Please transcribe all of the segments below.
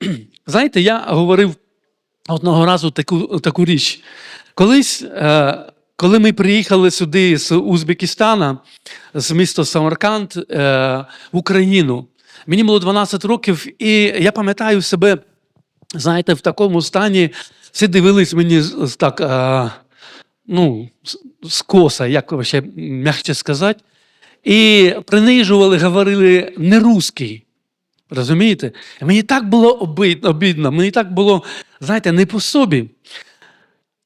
знаєте, я говорив одного разу таку, таку річ. Колись, е, коли ми приїхали сюди з Узбекистана, з міста Самарканд е, в Україну, мені було 12 років, і я пам'ятаю себе, знаєте, в такому стані всі дивились мені так, е, ну, скоса, як ще м'якше сказати, і принижували, говорили не русський. Розумієте? Мені так було обідно, мені так було, знаєте, не по собі.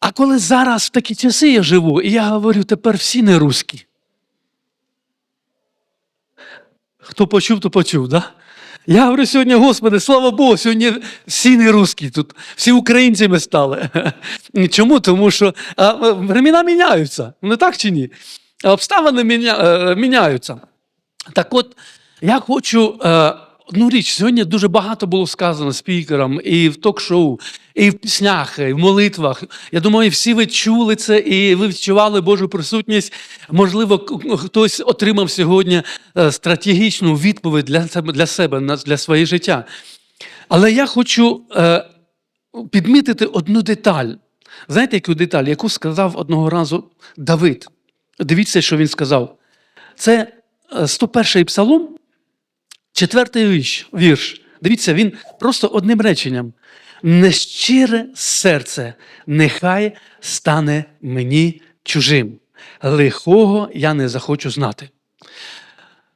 А коли зараз в такі часи я живу, і я говорю, тепер всі не русські. Хто почув, то почув, да? Я говорю сьогодні, Господи, слава Богу, сьогодні всі не русські тут, всі українцями стали. Чому? Тому що а, а, времена міняються, не так чи ні? Обставини міня, е, міняються. Так от, я хочу е, одну річ. Сьогодні дуже багато було сказано спікерам і в ток-шоу, і в піснях, і в молитвах. Я думаю, всі ви чули це і ви відчували Божу присутність. Можливо, хтось отримав сьогодні е, стратегічну відповідь для для себе для своє життя. Але я хочу е, підмітити одну деталь. Знаєте, яку деталь, яку сказав одного разу Давид? Дивіться, що він сказав. Це е, 101-й псалом, четвертий вірш. Дивіться, він просто одним реченням. Нещире серце нехай стане мені чужим. Лихого я не захочу знати.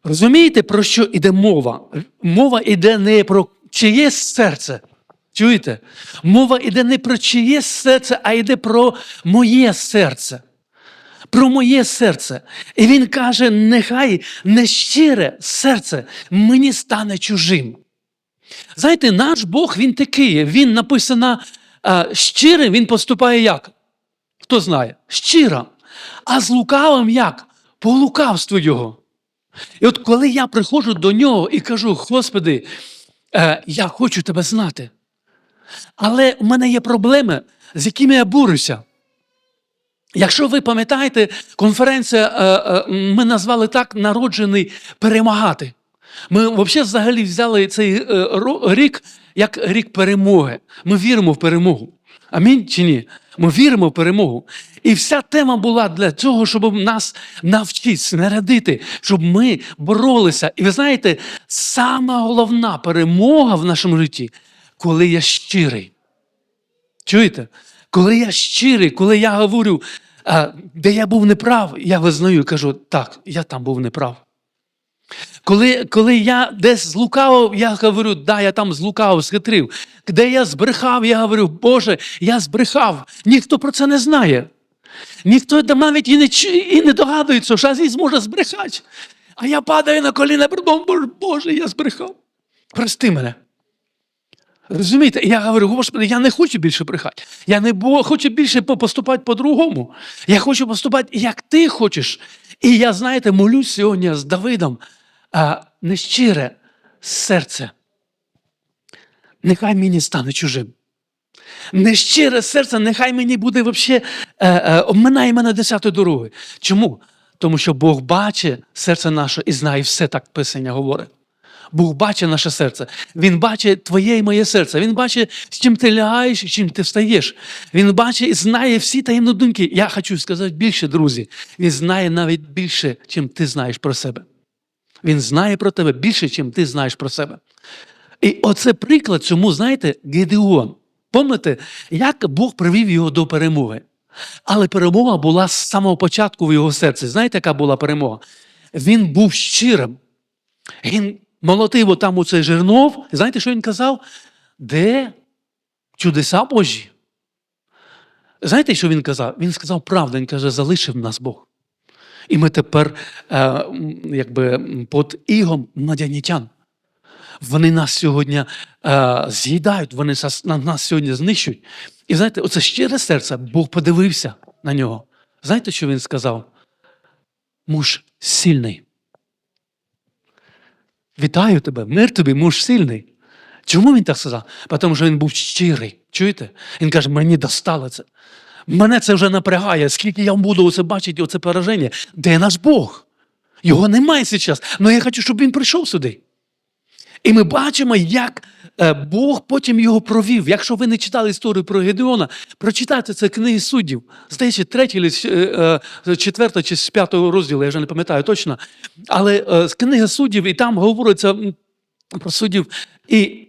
Розумієте, про що йде мова? Мова йде не про чиє серце. Чуєте? Мова йде не про чиє серце, а йде про моє серце. Про моє серце. І він каже: нехай нещире серце мені стане чужим. Знаєте, наш Бог він такий, він написано щирим, він поступає як? Хто знає? Щиро. А з лукавим як? По лукавству його. І от коли я приходжу до нього і кажу: Господи, е, я хочу тебе знати. Але у мене є проблеми, з якими я борюся. Якщо ви пам'ятаєте, конференція е, е, ми назвали так народжений перемагати. Ми взагалі взагалі взяли цей е, рік як рік перемоги. Ми віримо в перемогу. Амінь чи ні? Ми віримо в перемогу. І вся тема була для цього, щоб нас навчити, снарядити, щоб ми боролися. І ви знаєте, сама головна перемога в нашому житті, коли я щирий. Чуєте? Коли я щирий, коли я говорю, де я був неправ, я визнаю і кажу, так, я там був неправ. Коли, коли я десь злукавив, я говорю, да, я там злукавив, схитрив. Де я збрехав, я говорю, Боже, я збрехав. Ніхто про це не знає. Ніхто навіть і не, і не догадується, що Азіз може збрехати. А я падаю на коліна Боже, я збрехав. Прости мене. Розумієте? Я говорю, Господи, я не хочу більше брехати. Я не хочу більше поступати по-другому. Я хочу поступати, як ти хочеш. І я, знаєте, молюсь сьогодні з Давидом, а, нещире серце. Нехай мені стане чужим. Нещире серце, нехай мені буде взагалі, е, е, обминає мене десятою дорогою. Чому? Тому що Бог бачить серце наше і знає все так Писання говорить. Бог бачить наше серце. Він бачить твоє і моє серце. Він бачить, з чим ти лягаєш і чим ти встаєш. Він бачить і знає всі таємні думки. Я хочу сказати більше, друзі. Він знає навіть більше, чим ти знаєш про себе. Він знає про тебе більше, чим ти знаєш про себе. І оце приклад цьому, знаєте, Гедеон. Пам'ятаєте, як Бог привів його до перемоги. Але перемога була з самого початку в його серці. Знаєте, яка була перемога? Він був щирим. Він молотив там у цей жернов. Знаєте, що він казав? Де чудеса Божі? Знаєте, що він казав? Він сказав правду, він каже, залишив нас Бог. І ми тепер е, якби під ігом мадянітян. Вони нас сьогодні е, з'їдають, вони нас сьогодні знищують. І знаєте, оце щире серце, Бог подивився на нього. Знаєте, що він сказав? Муж сильний. Вітаю тебе, мир тобі, муж сильний. Чому він так сказав? Тому що він був щирий. Чуєте? Він каже, мені достало це. Мене це вже напрягає, скільки я буду оце бачити, оце пораження. Де наш Бог? Його немає зараз. Але я хочу, щоб він прийшов сюди. І ми бачимо, як е, Бог потім його провів. Якщо ви не читали історію про Гедеона, прочитайте це книги суддів. Здається, третій, е, е, четверта чи з п'ятого розділу, я вже не пам'ятаю точно. Але книги суддів, і там говориться про суддів. І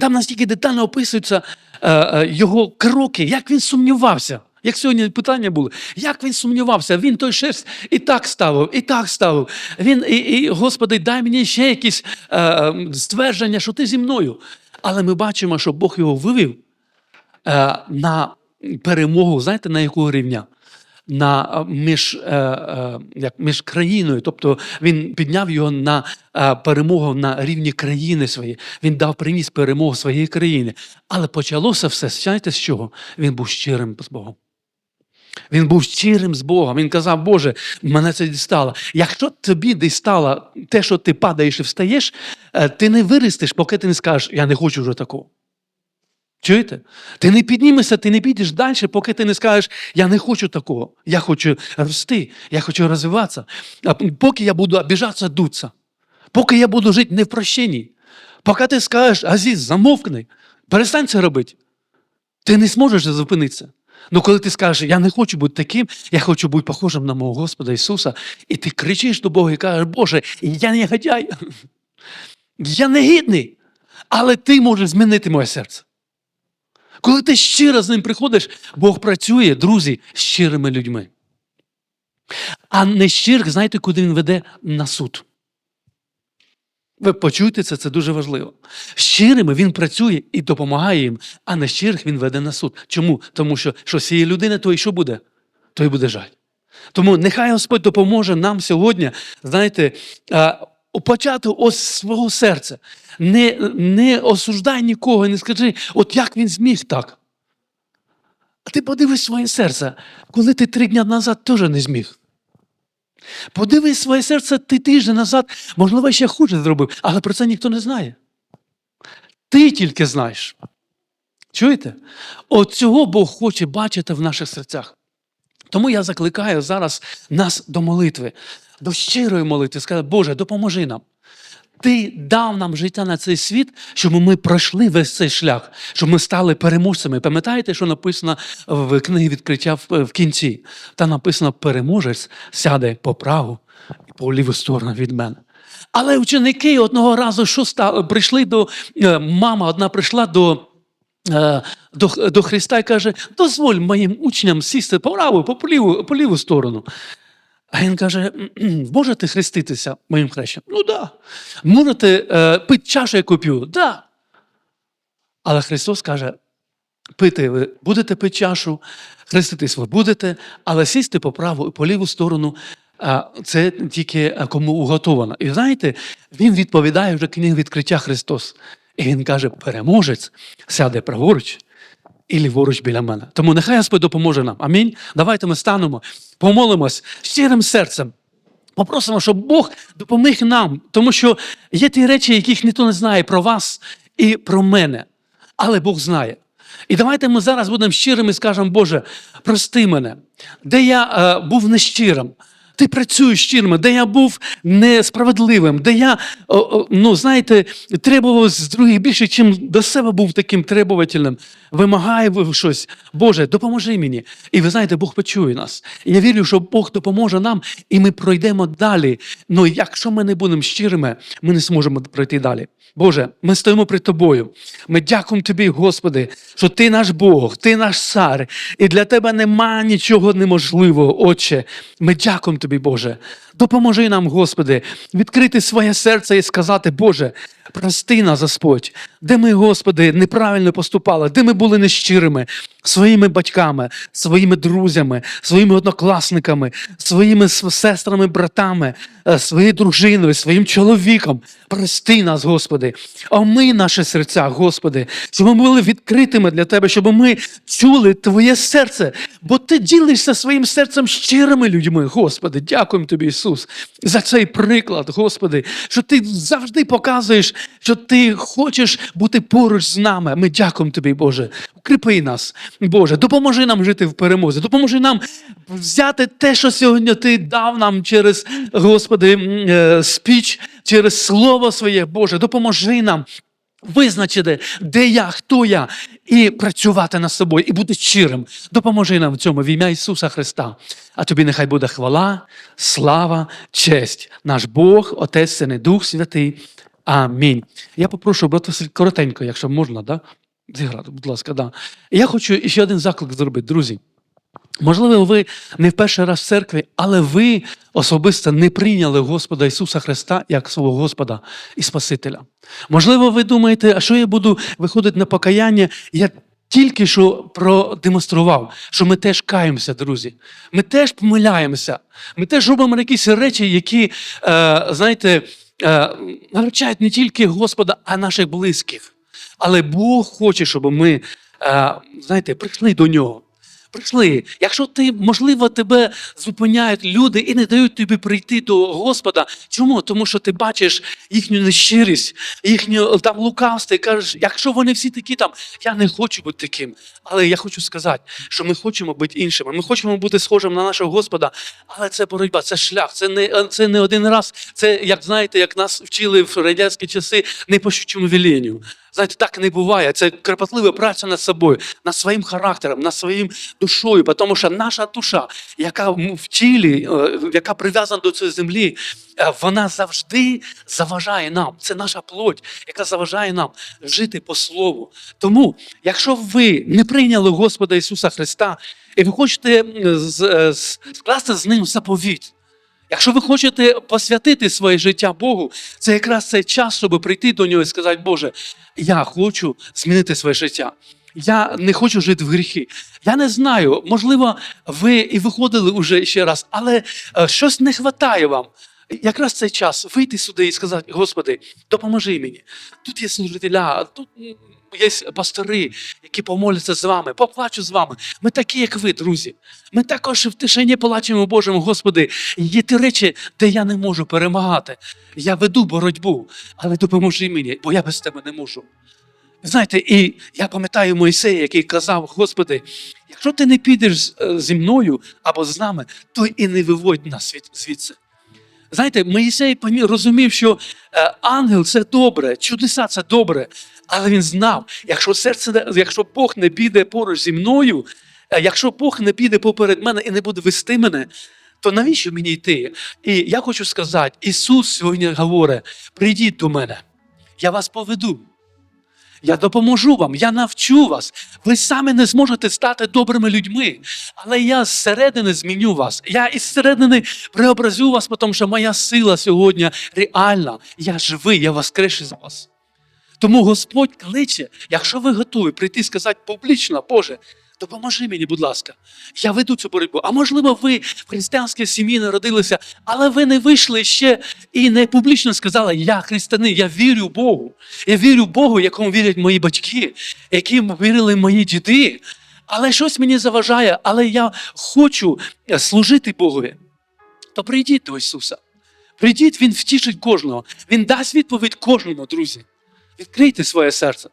там настільки детально описуються його кроки, як він сумнівався. Як сьогодні питання були, як він сумнівався, він той шерсть і так ставив, і так ставив. Він і, і Господи, дай мені ще якісь е, е, ствердження, що ти зі мною. Але ми бачимо, що Бог його вивів е, на перемогу, знаєте, на якого рівня? На е, між, е, е, як, між країною, тобто він підняв його на е, перемогу на рівні країни своєї. Він дав приніс перемогу своєї країни. Але почалося все, знаєте з чого? Він був щирим з Богом. Він був щирим з Богом. Він казав, Боже, мене це дістало. Якщо тобі дістало те, що ти падаєш і встаєш, е, ти не виростеш, поки ти не скажеш, я не хочу вже такого. Чуєте? Ти не піднімешся, ти не підеш далі, поки ти не скажеш, я не хочу такого. Я хочу рости, я хочу розвиватися. Поки я буду обіжатися, дуться. Поки я буду жити не в прощенні. Поки ти скажеш, Азіз, замовкни, перестань це робити. Ти не зможеш зупинитися. Ну, коли ти скажеш, я не хочу бути таким, я хочу бути похожим на мого Господа Ісуса, і ти кричиш до Бога і кажеш, Боже, я не гадяй, я не гідний, але ти можеш змінити моє серце. Коли ти щиро з ним приходиш, Бог працює, друзі, з щирими людьми. А нещирих, знаєте, куди він веде? На суд. Ви почуєте це, це дуже важливо. Щирими він працює і допомагає їм, а нещирих він веде на суд. Чому? Тому що що цієї людини, то і що буде? То й буде жаль. Тому нехай Господь допоможе нам сьогодні, знаєте, почати ось свого серця. Не, не осуждай нікого, не скажи, от як він зміг так. А ти подивись своє серце, коли ти три дні назад теж не зміг. Подивись своє серце ти тиждень назад, можливо, ще хуже зробив, але про це ніхто не знає. Ти тільки знаєш. Чуєте? От цього Бог хоче бачити в наших серцях. Тому я закликаю зараз нас до молитви, до щирої молитви, сказати, Боже, допоможи нам. Ти дав нам життя на цей світ, щоб ми пройшли весь цей шлях, щоб ми стали переможцями. Пам'ятаєте, що написано в книгі відкриття в, кінці? Там написано: переможець сяде по праву і по ліву сторону від мене. Але ученики одного разу що стали, прийшли до е, мама, одна прийшла до. е, До, до Христа і каже: дозволь моїм учням сісти по праву, по ліву, по ліву сторону. А він каже: можете хреститися моїм хрещем? Ну да. Можете е, пити чашу, яку п'ю? Да. Але Христос каже: пити ви будете пити чашу, хреститись ви будете, але сісти по праву і по ліву сторону. Це тільки е, кому уготовано. І знаєте, він відповідає вже книг відкриття Христос. І він каже: переможець сяде праворуч і ліворуч біля мене. Тому нехай Господь допоможе нам. Амінь. Давайте ми станемо, помолимось щирим серцем. Попросимо, щоб Бог допоміг нам, тому що є ті речі, яких ніхто не знає про вас і про мене, але Бог знає. І давайте ми зараз будемо щирими і скажемо, Боже, прости мене, де я е, був нещирим. Ти працюєш щирими, де я був несправедливим, де я, ну, знаєте, требував з других більше, чим до себе був таким требувательним. Вимагаю щось. Боже, допоможи мені. І ви знаєте, Бог почує нас. Я вірю, що Бог допоможе нам, і ми пройдемо далі. Ну, якщо ми не будемо щирими, ми не зможемо пройти далі. Боже, ми стоїмо перед тобою. Ми дякуємо тобі, Господи, що ти наш Бог, ти наш цар, і для тебе нема нічого неможливого, Отче. Ми дякуємо тобі, Боже. Допоможи нам, Господи, відкрити своє серце і сказати, Боже, прости нас, Господь, де ми, Господи, неправильно поступали, де ми були нещирими своїми батьками, своїми друзями, своїми однокласниками, своїми сестрами, братами, е, своєю дружиною, своїм чоловіком. Прости нас, Господи. Омий наші серця, Господи, щоб ми були відкритими для Тебе, щоб ми чули Твоє серце, бо Ти ділишся своїм серцем щирими людьми, Господи. Дякуємо Тобі, Ісус, за цей приклад, Господи, що Ти завжди показуєш, що Ти хочеш бути поруч з нами. Ми дякуємо Тобі, Боже. Укріпи нас, Боже, допоможи нам жити в перемозі, допоможи нам взяти те, що сьогодні Ти дав нам через, Господи, е, спіч, через Слово Своє, Боже, допоможи нам. визначити, де я, хто я, і працювати над собою, і бути щирим. Допоможи нам в цьому в ім'я Ісуса Христа. А тобі нехай буде хвала, слава, честь, наш Бог, Отець, Син і Дух Святий. Амінь. Я попрошу, брат Василь, коротенько, якщо можна, да? Зіграти, будь ласка, да. Я хочу ще один заклик зробити, друзі. Можливо, ви не в перший раз в церкві, але ви особисто не прийняли Господа Ісуса Христа як свого Господа і Спасителя. Можливо, ви думаєте, а що я буду виходити на покаяння? Я тільки що продемонстрував, що ми теж каємося, друзі. Ми теж помиляємося. Ми теж робимо якісь речі, які, е, знаєте, е, навчають не тільки Господа, а наших близьких. Але Бог хоче, щоб ми, е, знаєте, прийшли до нього. Прийшли. Якщо ти, можливо, тебе зупиняють люди і не дають тобі прийти до Господа. Чому? Тому що ти бачиш їхню нещирість, їхню там лукавство, і кажеш, якщо вони всі такі там, я не хочу бути таким. Але я хочу сказати, що ми хочемо бути іншими. Ми хочемо бути схожими на нашого Господа. Але це боротьба, це шлях, це не, це не один раз. Це, як знаєте, як нас вчили в радянські часи, не по щучому велінню. Знаєте, так не буває. Це кропотлива праця над собою, над своїм характером, над своїм душою, тому що наша душа, яка в тілі, е, яка прив'язана до цієї землі, е, вона завжди заважає нам. Це наша плоть, яка заважає нам жити по слову. Тому, якщо ви не прийняли Господа Ісуса Христа, і ви хочете е, скласти з ним заповідь. Якщо ви хочете посвятити своє життя Богу, це якраз цей час, щоб прийти до нього і сказати, Боже, я хочу змінити своє життя. Я не хочу жити в гріхи. Я не знаю, можливо, ви і виходили уже ще раз, але е, щось не вистачає вам. Якраз цей час вийти сюди і сказати, Господи, допоможи мені. Тут є служителя, тут є пастори, які помоляться з вами, поплачуть з вами. Ми такі, як ви, друзі. Ми також в тишині плачемо Божому, Господи, є ті речі, де я не можу перемагати. Я веду боротьбу, але допоможи мені, бо я без тебе не можу. Знаєте, і я пам'ятаю Мойсея, який казав: Господи, якщо ти не підеш е, зі мною або з нами, то і не виводь нас звідси. Знаєте, Моїсей розумів, що е, ангел це добре, чудеса це добре. Але він знав, якщо серце, якщо Бог не піде поруч зі мною, е, якщо Бог не піде поперед мене і не буде вести мене, то навіщо мені йти? І я хочу сказати: Ісус сьогодні говорить: прийдіть до мене, я вас поведу. Я допоможу вам, я навчу вас. Ви самі не зможете стати добрими людьми. Але я зсередини зміню вас. Я із середини преобразю вас, тому що моя сила сьогодні реальна. Я живий, я воскрешу за вас. Тому Господь кличе, якщо ви готові прийти і сказати публічно, Боже, допоможи мені, будь ласка, я веду цю боротьбу. А можливо, ви в християнській сім'ї народилися, але ви не вийшли ще і не публічно сказали, я християнин, я вірю Богу. Я вірю Богу, якому вірять мої батьки, яким вірили мої діди. Але щось мені заважає, але я хочу е, служити Богові. То прийдіть до Ісуса. Прийдіть, Він втішить кожного. Він дасть відповідь кожному, друзі. Відкрийте своє серце.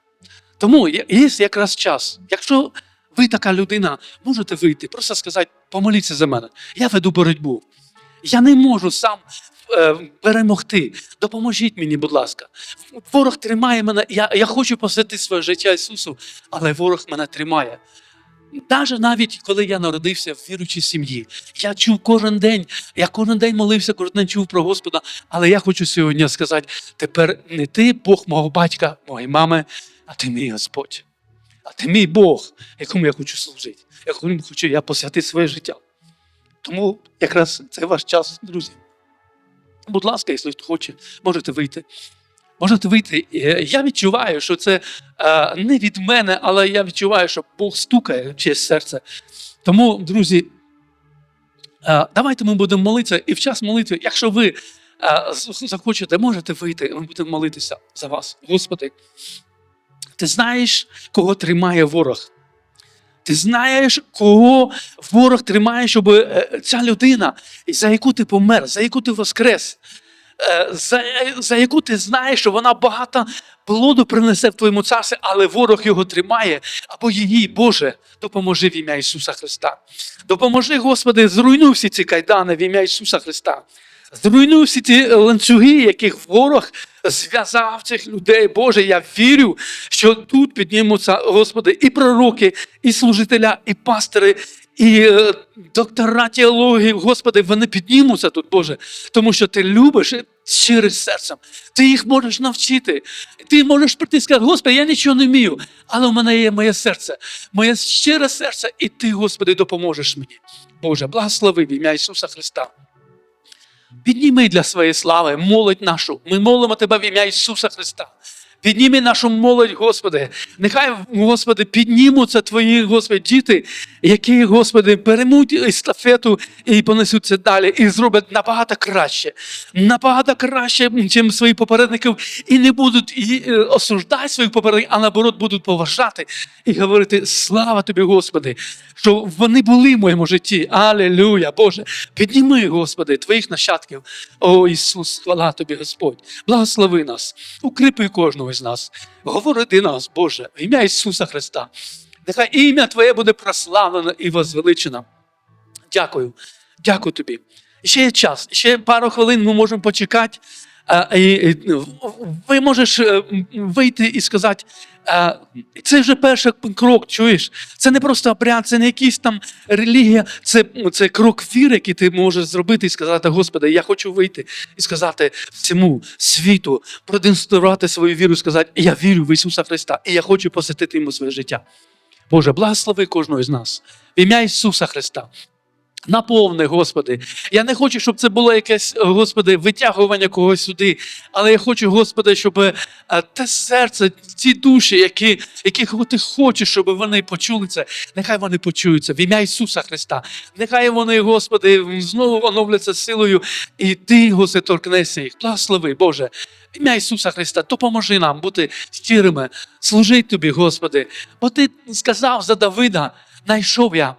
Тому є є якраз час. Якщо ви така людина, можете вийти, просто сказати, помоліться за мене. Я веду боротьбу. Я не можу сам е, перемогти. Допоможіть мені, будь ласка. Ворог тримає мене. Я, я хочу посвятити своє життя Ісусу, але ворог мене тримає. Навіть навіть коли я народився в віручій сім'ї, я чув кожен день, я кожен день молився, кожен день чув про Господа. Але я хочу сьогодні сказати: тепер не ти Бог мого батька, моєї мами, а ти мій Господь. А ти мій Бог, якому я хочу служити, якому хочу я посвятити своє життя. Тому якраз це ваш час, друзі. Будь ласка, якщо хто хоче, можете вийти. Можете вийти. Е, Я відчуваю, що це е, не від мене, але я відчуваю, що Бог стукає через серце. Тому, друзі, е, давайте ми будемо молитися. І в час молитви, якщо ви захочете, можете вийти, ми будемо молитися за вас. Господи, ти знаєш, кого тримає ворог. Ти знаєш, кого ворог тримає, щоб е, ця людина, за яку ти помер, за яку ти воскрес, е, за, за яку ти знаєш, що вона багато плоду принесе в твоєму царстві, але ворог його тримає, або її, Боже, допоможи в ім'я Ісуса Христа. Допоможи, Господи, зруйнуй всі ці кайдани в ім'я Ісуса Христа. Зруйнуй всі ті ланцюги, яких ворог зв'язав цих людей. Боже, я вірю, що тут піднімуться, Господи, і пророки, і служителя, і пастори, і е, доктора теології, Господи, вони піднімуться тут, Боже, тому що ти любиш щирим серцем. Ти їх можеш навчити. Ти можеш прийти і сказати, Господи, я нічого не вмію, але у мене є моє серце, моє щире серце, і ти, Господи, допоможеш мені. Боже, благослови в ім'я Ісуса Христа. Підніми для своєї слави молодь нашу. Ми молимо Тебе в ім'я Ісуса Христа. Підніми нашу молодь, Господи. Нехай, Господи, піднімуться Твої, Господи, діти, які, Господи, переймуть естафету і понесуться далі, і зроблять набагато краще, набагато краще, ніж свої попередників, і не будуть і, е, осуждати своїх попередників, а наоборот будуть поважати і говорити: слава тобі, Господи, що вони були в моєму житті. Алілюя, Боже. Підніми, Господи, Твоїх нащадків. О Ісус, хвала тобі, Господь. Благослови нас, укріпи кожного з нас. Говори нас, Боже, в ім'я Ісуса Христа. Нехай ім'я Твоє буде прославлено і возвеличено. Дякую, дякую тобі. Ще є час, ще пару хвилин ми можемо почекати. А, і, і, ви можеш е, вийти і сказати, це вже перший крок, чуєш? Це не просто обряд, це не якийсь там релігія, це, це крок віри, який ти можеш зробити і сказати, Господи, я хочу вийти і сказати всьому світу, продемонструвати свою віру, сказати, я вірю в Ісуса Христа, і я хочу посвятити йому своє життя. Боже, благослови кожного з нас. В ім'я Ісуса Христа. Наповни, Господи. Я не хочу, щоб це було якесь, Господи, витягування когось сюди. Але я хочу, Господи, щоб е, те серце, ці душі, які, яких ти хочеш, щоб вони почули це, нехай вони почуються в ім'я Ісуса Христа. Нехай вони, Господи, знову оновляться силою, і Ти, Господи, торкнешся їх. Благослови, Боже. В ім'я Ісуса Христа, допоможи нам бути щирими, служити Тобі, Господи. Бо Ти сказав за Давида, знайшов я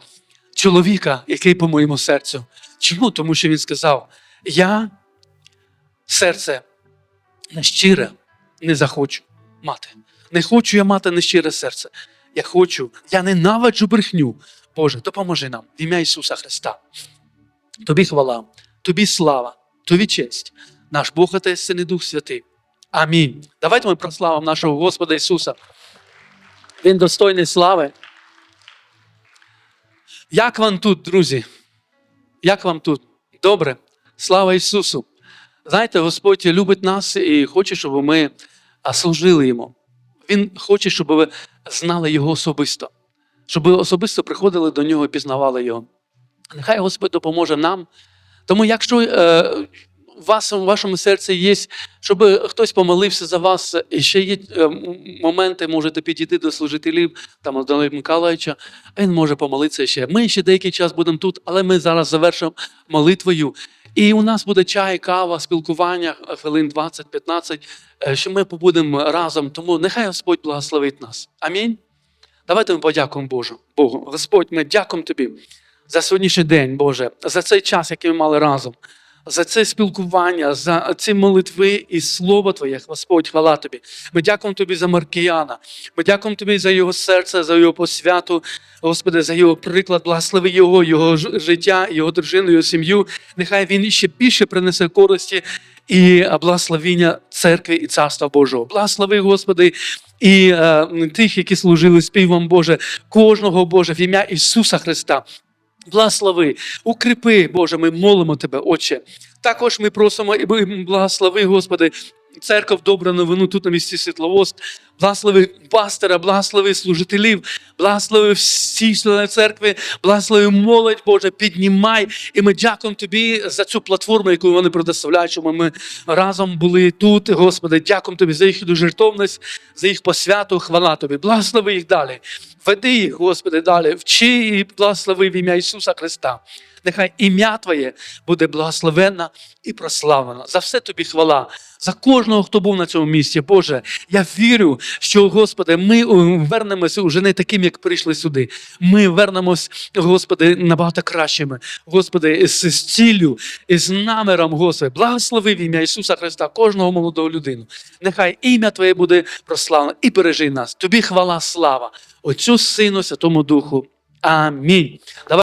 чоловіка, який по моєму серцю. Чому? Тому що він сказав: Я серце нещире не захочу мати. Не хочу я мати нещире серце. Я хочу, я ненавиджу брехню. Боже, допоможи нам в ім'я Ісуса Христа. Тобі хвала, тобі слава, тобі честь, наш Бог Отець, Син і Дух Святий. Амінь. Давайте ми прославимо нашого Господа Ісуса. Він достойний слави. Як вам тут, друзі? Як вам тут? Добре? Слава Ісусу! Знаєте, Господь любить нас і хоче, щоб ми служили Йому. Він хоче, щоб ви знали Його особисто, щоб ви особисто приходили до нього і пізнавали Його. Нехай Господь допоможе нам. Тому, якщо е, у вас у вашому серці є, щоб хтось помолився за вас, і ще є е, моменти, можете підійти до служителів, там до Миколаївича, він може помолитися ще. Ми ще деякий час будемо тут, але ми зараз завершимо молитвою. І у нас буде чай, кава, спілкування, е, хвилин 20-15, е, що ми побудемо разом. Тому нехай Господь благословить нас. Амінь. Давайте ми подякуємо Божу. Богу. Господь, ми дякуємо Тобі за сьогоднішній день, Боже, за цей час, який ми мали разом, за це спілкування, за ці молитви і слово Твоє, Господь, хвала Тобі. Ми дякуємо Тобі за Маркіяна. Ми дякуємо Тобі за його серце, за його посвяту, Господи, за його приклад, благослови його, його життя, його дружину, його сім'ю. Нехай він ще більше принесе користі і благословіння церкви і царства Божого. Благослови, Господи, і е, тих, які служили співом Боже, кожного Боже, в ім'я Ісуса Христа. Благослови, укріпи, Боже, ми молимо Тебе, Отче. Також ми просимо і благослови, Господи, церков добра новину тут на місці Світловост. Благослови пастора, благослови служителів, благослови всі члени церкви, благослови молодь, Боже, піднімай. І ми дякуємо Тобі за цю платформу, яку вони предоставляють, щоб ми разом були тут. Господи, дякуємо Тобі за їхню жертовність, за їх посвяту. Хвала Тобі. Благослови їх далі. Веди їх, Господи, далі. Вчи і благослови в ім'я Ісуса Христа. Нехай ім'я Твоє буде благословенно і прославлено. За все тобі хвала, за кожного, хто був на цьому місці. Боже, я вірю, що, Господи, ми вернемося уже не таким, як прийшли сюди. Ми вернемось, Господи, набагато кращими. Господи, з, ціллю, з наміром, Господи, благослови в ім'я Ісуса Христа, кожного молодого людину. Нехай ім'я Твоє буде прославлено і бережи нас. Тобі хвала, слава, Отцю, Сину, Святому Духу. Амінь. Давай